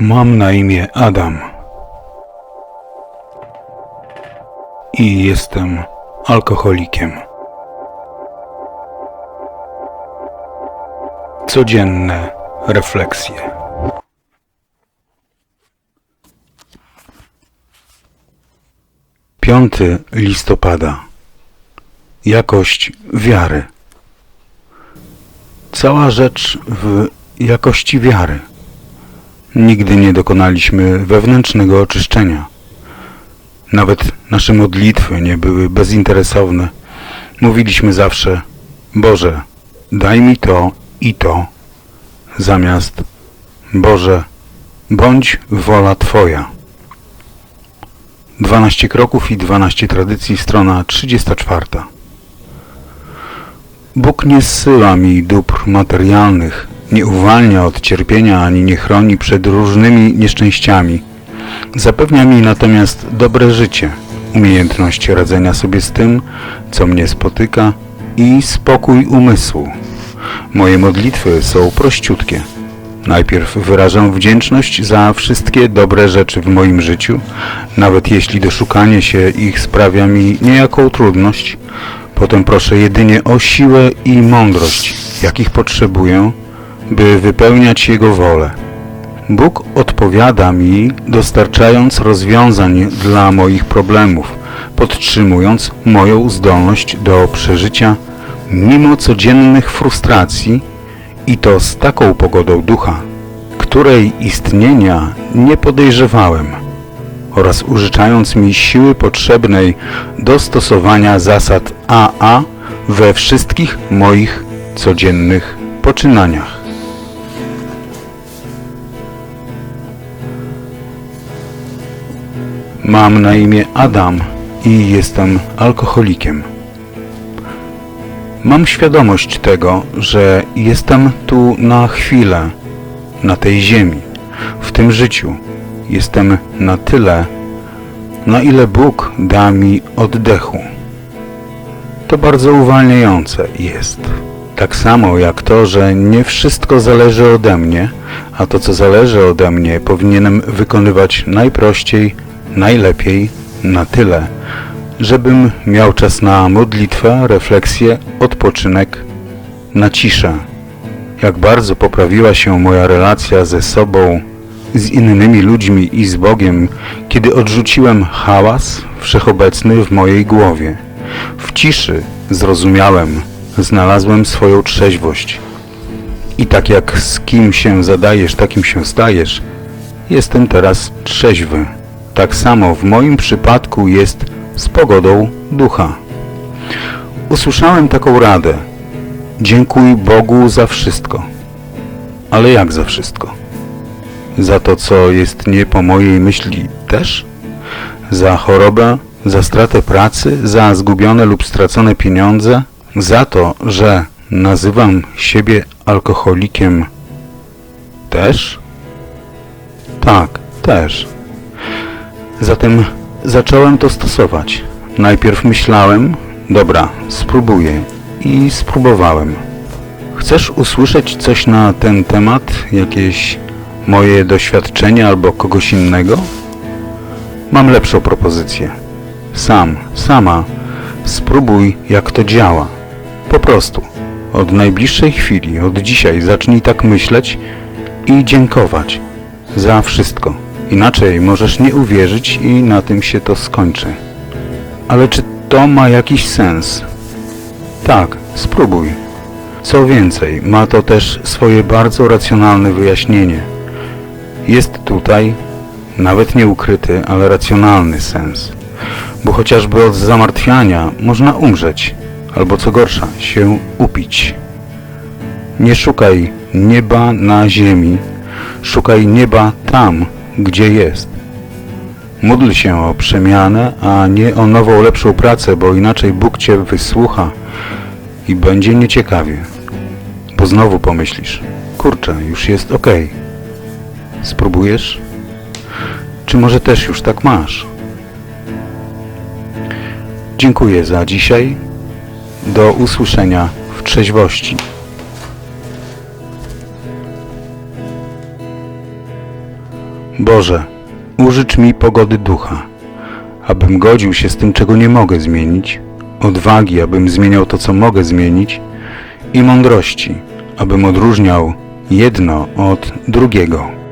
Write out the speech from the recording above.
Mam na imię Adam. I jestem alkoholikiem. Codzienne refleksje. Piąty listopada. Jakość wiary. Cała rzecz w jakości wiary. Nigdy nie dokonaliśmy wewnętrznego oczyszczenia. Nawet nasze modlitwy nie były bezinteresowne. Mówiliśmy zawsze: Boże, daj mi to i to, zamiast Boże, bądź wola Twoja. 12 kroków i 12 tradycji, strona 34. Bóg nie zsyła mi dóbr materialnych, nie uwalnia od cierpienia ani nie chroni przed różnymi nieszczęściami. Zapewnia mi natomiast dobre życie, umiejętność radzenia sobie z tym, co mnie spotyka i spokój umysłu. Moje modlitwy są prościutkie. Najpierw wyrażam wdzięczność za wszystkie dobre rzeczy w moim życiu, nawet jeśli doszukanie się ich sprawia mi niejaką trudność. Potem proszę jedynie o siłę i mądrość, jakich potrzebuję, by wypełniać Jego wolę. Bóg odpowiada mi, dostarczając rozwiązań dla moich problemów, podtrzymując moją zdolność do przeżycia mimo codziennych frustracji i to z taką pogodą ducha, której istnienia nie podejrzewałem oraz użyczając mi siły potrzebnej do stosowania zasad AA we wszystkich moich codziennych poczynaniach. Mam na imię Adam i jestem alkoholikiem. Mam świadomość tego, że jestem tu na chwilę, na tej ziemi, w tym życiu. Jestem na tyle, na ile Bóg da mi oddechu. To bardzo uwalniające jest. Tak samo jak to, że nie wszystko zależy ode mnie, a to co zależy ode mnie powinienem wykonywać najprościej, najlepiej, na tyle, żebym miał czas na modlitwę, refleksję, odpoczynek, na ciszę. Jak bardzo poprawiła się moja relacja ze sobą, z innymi ludźmi i z Bogiem, kiedy odrzuciłem hałas wszechobecny w mojej głowie. W ciszy zrozumiałem, znalazłem swoją trzeźwość. I tak jak z kim się zadajesz, takim się stajesz, jestem teraz trzeźwy. Tak samo w moim przypadku jest z pogodą ducha. Usłyszałem taką radę. Dziękuj Bogu za wszystko. Ale jak za wszystko? Za to, co jest nie po mojej myśli też? Za chorobę, za stratę pracy, za zgubione lub stracone pieniądze? Za to, że nazywam siebie alkoholikiem też? Tak, też. Zatem zacząłem to stosować. Najpierw myślałem, dobra, spróbuję i spróbowałem. Chcesz usłyszeć coś na ten temat, jakieś moje doświadczenie albo kogoś innego? Mam lepszą propozycję. Sam, sama spróbuj jak to działa. Po prostu. Od najbliższej chwili, od dzisiaj zacznij tak myśleć i dziękować za wszystko. Inaczej możesz nie uwierzyć i na tym się to skończy. Ale czy to ma jakiś sens? Tak, spróbuj. Co więcej, ma to też swoje bardzo racjonalne wyjaśnienie. Jest tutaj, nawet nie ukryty, ale racjonalny sens. Bo chociażby od zamartwiania można umrzeć, albo co gorsza, się upić. Nie szukaj nieba na ziemi, szukaj nieba tam, gdzie jest. Módl się o przemianę, a nie o nową, lepszą pracę, bo inaczej Bóg Cię wysłucha i będzie nieciekawie. Bo znowu pomyślisz, kurczę, już jest ok. Spróbujesz? Czy może też już tak masz? Dziękuję za dzisiaj. Do usłyszenia w trzeźwości. Boże, użycz mi pogody ducha, abym godził się z tym, czego nie mogę zmienić, odwagi, abym zmieniał to, co mogę zmienić i mądrości, abym odróżniał jedno od drugiego.